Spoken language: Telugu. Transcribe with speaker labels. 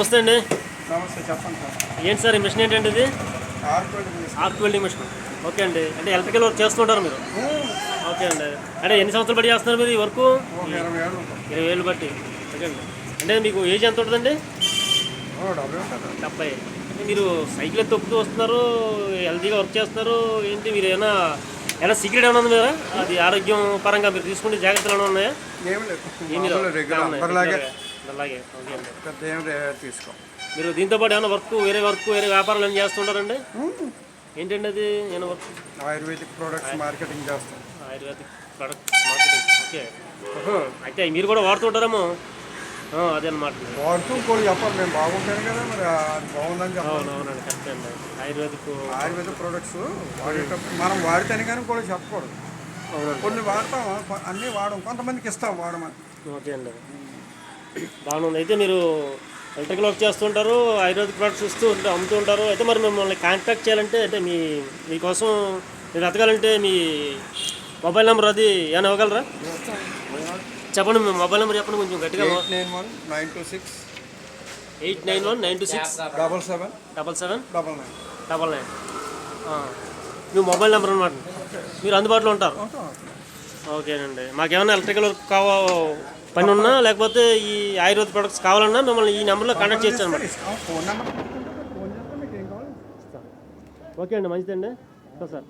Speaker 1: నమస్తే అండి.
Speaker 2: నమస్తే చెప్పండి సార్.
Speaker 1: ఏంటి సార్ ఈ మిషన్ ఏంటండి ఇది? Arc welding machine. ఓకే అండి. అంటే ఎలక్ట్రికల్ వర్క్ చేస్తుంటారు మీరు? ఓకే అండి. అంటే ఎన్ని సంవత్సరాలు బట్టి చేస్తున్నారు మీరు ఈ వర్క్?
Speaker 2: ఇరవై
Speaker 1: వేలు బట్టి. ఓకే అండి. అంటే మీకు ఏజ్ ఎంత ఉంటుందండి?
Speaker 2: డెబ్బై ఉంటుంది
Speaker 1: డెబ్బై. అంటే మీరు సైకిల్ తొక్కుతూ వస్తున్నారు హెల్తీగా వర్క్ చేస్తున్నారు ఏంటి మీరు ఏమైనా ఏమైనా సీక్రెట్ ఏమైనా ఉంది కదా అది ఆరోగ్యం పరంగా మీరు తీసుకునే జాగ్రత్తలు ఏమైనా ఉన్నాయా?
Speaker 2: ఏమి
Speaker 1: అలాగే
Speaker 2: తీసుకో.
Speaker 1: మీరు దీంతో పాటు ఏమైనా వర్క్ వేరే వర్క్ వేరే వ్యాపారాలు ఏమైనా చేస్తుంటారండి? ఏంటండి అది? ఏమైనా వర్క్?
Speaker 2: ఆయుర్వేదిక్ ప్రొడక్ట్స్ మార్కెటింగ్ చేస్తాం.
Speaker 1: Ayurvedic product marketing okay. అయితే మీరు కూడా వాడుతుంటారేమో అదే అనమాట
Speaker 2: వాడుతూ కూడా చెప్పాలి. మేము బాగుంటాను కదా మరి. అది బాగుందని చెప్పాలి.
Speaker 1: అవును అవునండి. కరెక్ట్ అండి. ఆయుర్వేదిక్
Speaker 2: ఆయుర్వేద ప్రొడక్ట్స్ వాడేటప్పుడు మనం వాడితేనే కానీ కూడా చెప్పకూడదు. కొన్ని వాడతాం అన్నీ వాడం కొంతమందికి ఇస్తాం వాడమని.
Speaker 1: ఓకే అండి. బాగుంది అయితే మీరు ఎలక్ట్రికల్ వర్క్ చేస్తుంటారు ఆయుర్వేదిక్ ప్రొడక్ట్స్ ఇస్తూ ఉంటా- అమ్ముతూ ఉంటారు. అయితే మరి మిమ్మల్ని కాంటాక్ట్ చేయాలంటే అంటే మీ మీకోసం మీరు ఎతకాలంటే మీ మొబైల్ నెంబర్ అది ఏమైనా ఇవ్వగలరా? చెప్పండి మీ మొబైల్ నెంబర్ చెప్పండి కొంచెం గట్టిగా
Speaker 2: eight nine one nine two six
Speaker 1: eight nine one nine two six
Speaker 2: double seven
Speaker 1: double seven
Speaker 2: double nine.
Speaker 1: Double nine. మీ మొబైల్ నెంబర్ అనమాట మీరు అందుబాటులో ఉంటారు? ఓకేనండి. మాకేమైనా ఎలక్ట్రికల్ వర్క్ కావా పని ఉన్నా లేకపోతే ఈ ఆయుర్వేద ప్రొడక్ట్స్ కావాలన్నా మిమ్మల్ని ఈ నెంబర్లో కాంటాక్ట్ చేయొచ్చు అనమాట
Speaker 2: ఫోన్ నెంబర్. ఫోన్ చేస్తే మీకు ఏం కావాలి?
Speaker 1: ఓకే అండి మంచిదండి. సార్.